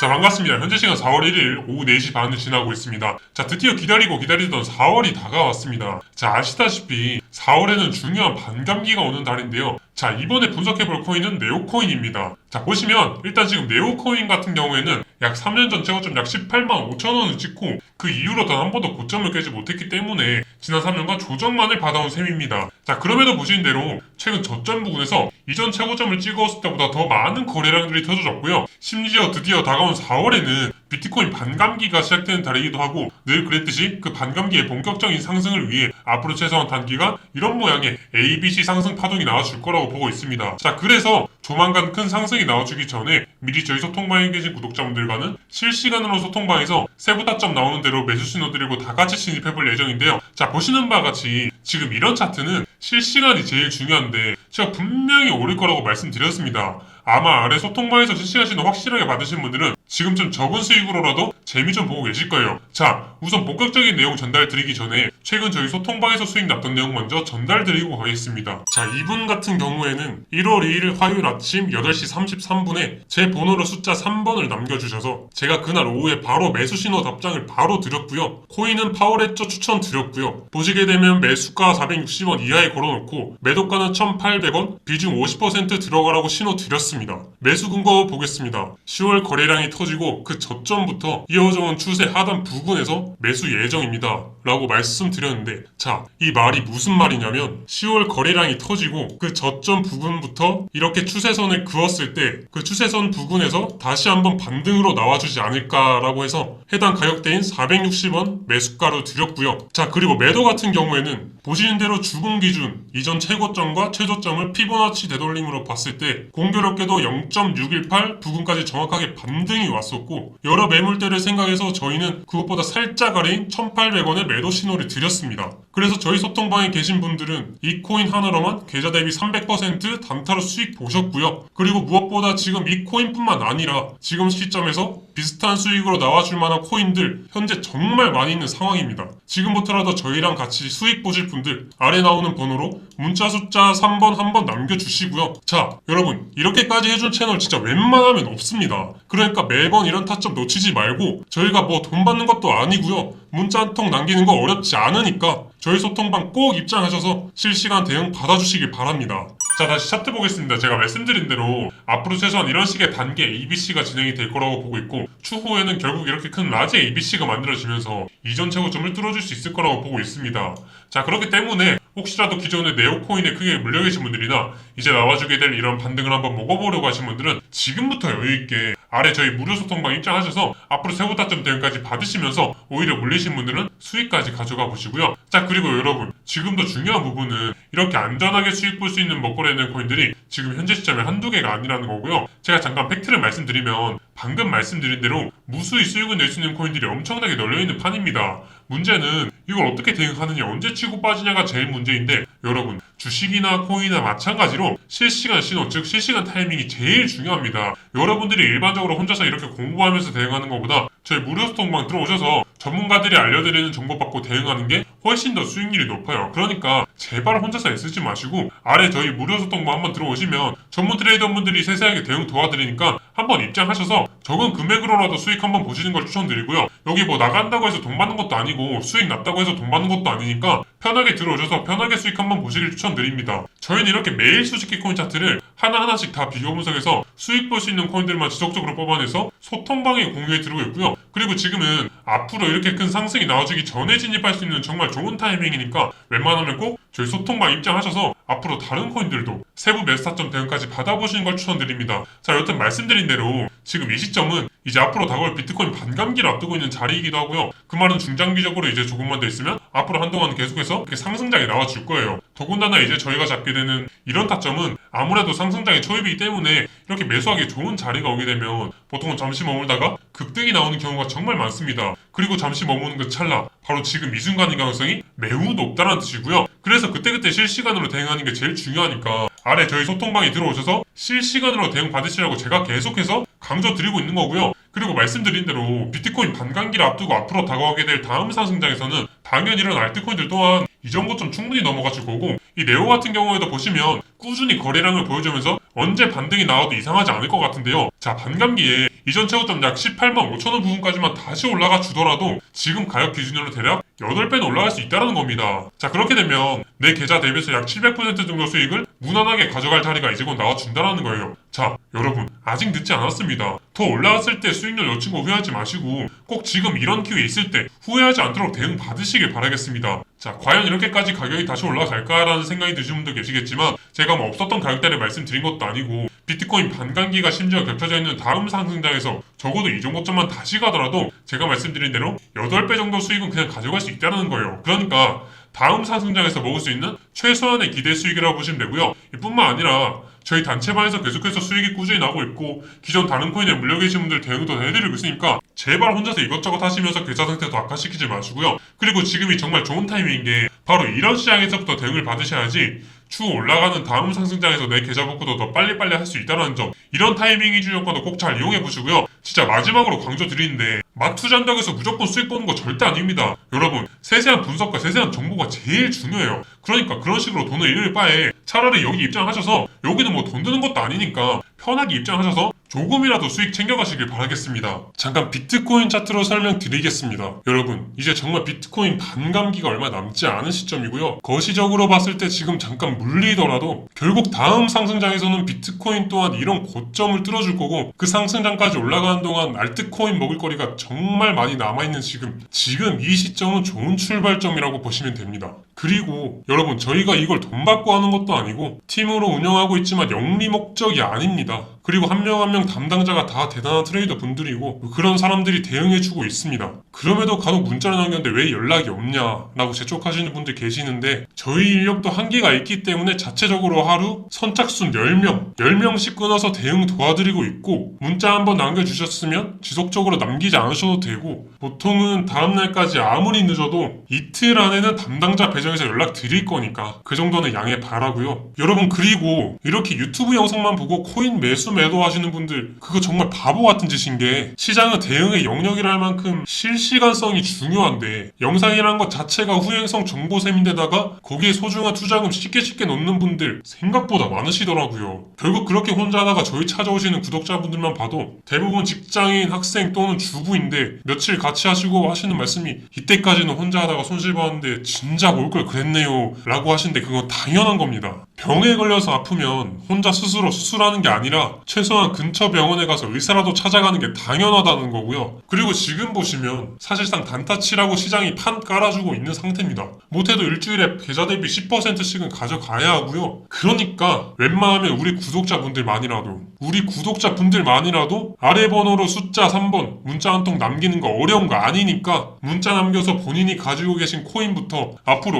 자 반갑습니다. 현재 시간 4월 1일 오후 4시 반을 지나고 있습니다. 자 드디어 기다리고 기다리던 4월이 다가왔습니다. 자 아시다시피 4월에는 중요한 반감기가 오는 달인데요. 자 이번에 분석해볼 코인은 네오코인입니다. 자 보시면 일단 지금 네오코인 같은 경우에는 약 3년 전 최고점 약 18만 5천 원을 찍고 그 이후로 단 한 번도 고점을 깨지 못했기 때문에 지난 3년간 조정만을 받아온 셈입니다. 자 그럼에도 보시는 대로 최근 저점 부근에서 이전 최고점을 찍었을 때보다 더 많은 거래량들이 터져졌고요. 심지어 드디어 다가온 4월에는 비트코인 반감기가 시작되는 달이기도 하고 늘 그랬듯이 그 반감기의 본격적인 상승을 위해 앞으로 최소한 단기간 이런 모양의 ABC 상승 파동이 나와줄 거라고 보고 있습니다. 자 그래서 조만간 큰 상승이 나와주기 전에 미리 저희 소통방에 계신 구독자분들과는 실시간으로 소통방에서 세부 타점 나오는 대로 매수 신호 드리고 다 같이 진입해볼 예정인데요. 자 보시는 바와 같이 지금 이런 차트는 실시간이 제일 중요한데 제가 분명히 오를 거라고 말씀드렸습니다. 아마 아래 소통방에서 실시간 신호 확실하게 받으신 분들은 지금쯤 적은 수익으로라도 재미 좀 보고 계실 거예요. 자, 우선 본격적인 내용 전달 드리기 전에 최근 저희 소통방에서 수익 났던 내용 먼저 전달 드리고 가겠습니다. 자, 이분 같은 경우에는 1월 2일 화요일 아침 8시 33분에 제 번호로 숫자 3번을 남겨주셔서 제가 그날 오후에 바로 매수 신호 답장을 바로 드렸고요. 코인은 파워레저 추천 드렸고요. 보시게 되면 매수가 460원 이하에 걸어놓고 매도가는 1,800원, 비중 50% 들어가라고 신호 드렸습니다. 매수 근거 보겠습니다. 10월 거래량이 터지고 그 저점부터 이어져온 추세 하단 부근에서 매수 예정입니다. 라고 말씀드렸는데 자, 이 말이 무슨 말이냐면 10월 거래량이 터지고 그 저점 부근부터 이렇게 추세선을 그었을 때 그 추세선 부근에서 다시 한번 반등으로 나와주지 않을까라고 해서 해당 가격대인 460원 매수가로 드렸고요. 자, 그리고 매도 같은 경우에는 보시는 대로 주봉 기준 이전 최고점과 최저점을 피보나치 되돌림으로 봤을 때 공교롭게도 0.618 부근까지 정확하게 반등이 왔었고 여러 매물대를 생각해서 저희는 그것보다 살짝 아래인 1,800원의 매도 신호를 드렸습니다. 그래서 저희 소통방에 계신 분들은 이 코인 하나로만 계좌 대비 300% 단타로 수익 보셨고요. 그리고 무엇보다 지금 이 코인뿐만 아니라 지금 시점에서 비슷한 수익으로 나와줄 만한 코인들 현재 정말 많이 있는 상황입니다. 지금부터라도 저희랑 같이 수익 보실 분들 아래 나오는 번호로 문자 숫자 3번 한번 남겨주시고요. 자, 여러분 이렇게까지 해준 채널 진짜 웬만하면 없습니다. 그러니까 매번 이런 타점 놓치지 말고 저희가 뭐 돈 받는 것도 아니고요. 문자 한 통 남기는 거 어렵지 않으니까 저희 소통방 꼭 입장하셔서 실시간 대응 받아주시길 바랍니다. 자 다시 차트 보겠습니다. 제가 말씀드린 대로 앞으로 최소한 이런 식의 단계 ABC가 진행이 될 거라고 보고 있고 추후에는 결국 이렇게 큰 라지 ABC가 만들어지면서 이전 최고점을 뚫어줄 수 있을 거라고 보고 있습니다. 자 그렇기 때문에 혹시라도 기존의 네오코인에 크게 물려 계신 분들이나 이제 나와주게 될 이런 반등을 한번 먹어보려고 하신 분들은 지금부터 여유있게 아래 저희 무료 소통방 입장하셔서 앞으로 세부 타점 대응까지 받으시면서 오히려 물리신 분들은 수익까지 가져가 보시고요. 자 그리고 여러분 지금도 중요한 부분은 이렇게 안전하게 수익 볼 수 있는 먹거리는 코인들이 지금 현재 시점에 한두 개가 아니라는 거고요. 제가 잠깐 팩트를 말씀드리면 방금 말씀드린 대로 무수히 수익을 낼 수 있는 코인들이 엄청나게 널려있는 판입니다. 문제는 이걸 어떻게 대응하느냐, 언제 치고 빠지냐가 제일 문제인데 여러분 주식이나 코인이나 마찬가지로 실시간 신호, 즉 실시간 타이밍이 제일 중요합니다. 여러분들이 일반적으로 혼자서 이렇게 공부하면서 대응하는 것보다 저희 무료 소통방 들어오셔서 전문가들이 알려드리는 정보 받고 대응하는 게 훨씬 더 수익률이 높아요. 그러니까 제발 혼자서 애쓰지 마시고 아래 저희 무료 소통방 한번 들어오시면 전문 트레이더분들이 세세하게 대응 도와드리니까 한번 입장하셔서 적은 금액으로라도 수익 한번 보시는 걸 추천드리고요. 여기 뭐 나간다고 해서 돈 받는 것도 아니고 수익 났다고 해서 돈 받는 것도 아니니까 편하게 들어오셔서 편하게 수익 한번 보시길 추천드립니다. 저희는 이렇게 매일 수직기 코인 차트를 하나하나씩 다 비교 분석해서 수익 볼 수 있는 코인들만 지속적으로 뽑아내서 소통방에 공유해 드리고 있고요. 그리고 지금은 앞으로 이렇게 큰 상승이 나와주기 전에 진입할 수 있는 정말 좋은 타이밍이니까 웬만하면 꼭 저희 소통방 입장하셔서 앞으로 다른 코인들도 세부 매수타점 대응까지 받아보시는 걸 추천드립니다. 자, 여튼 말씀드린 대로 지금 이 시점은 이제 앞으로 다가올 비트코인 반감기를 앞두고 있는 자리이기도 하고요. 그 말은 중장기적으로 이제 조금만 더 있으면 앞으로 한동안 계속해서 이렇게 상승장이 나와줄 거예요. 더군다나 이제 저희가 잡게 되는 이런 타점은 아무래도 상승장의 초입이기 때문에 이렇게 매수하기 좋은 자리가 오게 되면 보통은 잠시 머물다가 급등이 나오는 경우가 정말 많습니다. 그리고 잠시 머무는 그 찰나 바로 지금 이 순간의 가능성이 매우 높다는 뜻이고요. 그래서 그때그때 실시간으로 대응하는 게 제일 중요하니까 아래 저희 소통방에 들어오셔서 실시간으로 대응 받으시라고 제가 계속해서 강조 드리고 있는 거고요. 그리고 말씀드린 대로 비트코인 반감기를 앞두고 앞으로 다가오게 될 다음 상승장에서는 당연히 이런 알트코인들 또한 이 정도점 충분히 넘어갔을 거고 이 네오 같은 경우에도 보시면 꾸준히 거래량을 보여주면서 언제 반등이 나와도 이상하지 않을 것 같은데요. 자 반감기에 이전 최고점 약 18만 5천원 부분까지만 다시 올라가 주더라도 지금 가격 기준으로 대략 8배는 올라갈 수 있다는 겁니다. 자 그렇게 되면 내 계좌 대비해서 약 700% 정도 수익을 무난하게 가져갈 자리가 이제 곧 나와준다는 거예요. 자 여러분 아직 늦지 않았습니다. 더 올라갔을 때 수익률 놓친 거 후회하지 마시고 꼭 지금 이런 기회 있을 때 후회하지 않도록 대응 받으시길 바라겠습니다. 자 과연 이렇게까지 가격이 다시 올라갈까라는 생각이 드시는 분도 계시겠지만 제가 뭐 없었던 가격대를 말씀드린 것도 아니고 비트코인 반감기가 심지어 겹쳐져 있는 다음 상승장에서 적어도 이 정도점만 다시 가더라도 제가 말씀드린 대로 8배 정도 수익은 그냥 가져갈 수 있다는 거예요. 그러니까 다음 상승장에서 먹을 수 있는 최소한의 기대 수익이라고 보시면 되고요. 이뿐만 아니라 저희 단체방에서 계속해서 수익이 꾸준히 나고 있고 기존 다른 코인에 물려 계신 분들 대응도 해드리고 있으니까 제발 혼자서 이것저것 하시면서 계좌 상태도 악화시키지 마시고요. 그리고 지금이 정말 좋은 타이밍인 게 바로 이런 시장에서부터 대응을 받으셔야지 추후 올라가는 다음 상승장에서 내 계좌 복구도 더 빨리빨리 할 수 있다는 점 이런 타이밍 이 주요건도 꼭 잘 이용해 보시고요 진짜 마지막으로 강조 드리는데 마투잔덕에서 무조건 수익 보는 거 절대 아닙니다. 여러분 세세한 분석과 세세한 정보가 제일 중요해요. 그러니까 그런 식으로 돈을 잃을 바에 차라리 여기 입장하셔서 여기는 뭐 돈 드는 것도 아니니까 편하게 입장하셔서 조금이라도 수익 챙겨가시길 바라겠습니다. 잠깐 비트코인 차트로 설명드리겠습니다. 여러분, 이제 정말 비트코인 반감기가 얼마 남지 않은 시점이고요. 거시적으로 봤을 때 지금 잠깐 물리더라도 결국 다음 상승장에서는 비트코인 또한 이런 고점을 뚫어줄 거고 그 상승장까지 올라가는 동안 알트코인 먹을 거리가 정말 많이 남아있는 지금 지금 이 시점은 좋은 출발점이라고 보시면 됩니다. 그리고 여러분 저희가 이걸 돈 받고 하는 것도 아니고 팀으로 운영하고 있지만 영리 목적이 아닙니다. 그리고 한 명 한 명 담당자가 다 대단한 트레이더 분들이고 그런 사람들이 대응해주고 있습니다. 그럼에도 간혹 문자를 남겼는데 왜 연락이 없냐라고 재촉하시는 분들 계시는데 저희 인력도 한계가 있기 때문에 자체적으로 하루 선착순 10명, 10명씩 끊어서 대응 도와드리고 있고 문자 한번 남겨주셨으면 지속적으로 남기지 않으셔도 되고 보통은 다음날까지 아무리 늦어도 이틀 안에는 담당자 배정 해서 연락 드릴 거니까 그 정도는 양해 바라고요. 여러분 그리고 이렇게 유튜브 영상만 보고 코인 매수 매도 하시는 분들 그거 정말 바보 같은 짓인 게 시장은 대응의 영역이랄 만큼 실시간성이 중요한데 영상이란 것 자체가 후행성 정보셈인데다가 거기에 소중한 투자금 쉽게 쉽게 놓는 분들 생각보다 많으시더라고요. 결국 그렇게 혼자 하다가 저희 찾아오시는 구독자분들만 봐도 대부분 직장인, 학생 또는 주부인데 며칠 같이 하시고 하시는 말씀이 이때까지는 혼자 하다가 손실 봤는데 진작 올걸 그랬네요 라고 하시는데 그건 당연한 겁니다. 병에 걸려서 아프면 혼자 스스로 수술하는 게 아니라 최소한 근처 병원에 가서 의사라도 찾아가는 게 당연하다는 거고요. 그리고 지금 보시면 사실상 단타치라고 시장이 판 깔아주고 있는 상태입니다. 못해도 일주일에 계좌 대비 10%씩은 가져가야 하고요. 그러니까 웬만하면 우리 구독자분들만이라도 우리 구독자분들만이라도 아래 번호로 숫자 3번 문자 한 통 남기는 거 어려운 거 아니니까 문자 남겨서 본인이 가지고 계신 코인부터 앞으로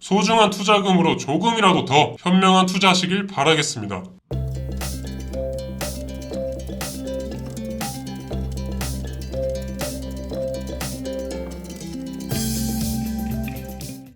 소중한 투자금으로 조금이라도 더 현명한 투자하시길 바라겠습니다.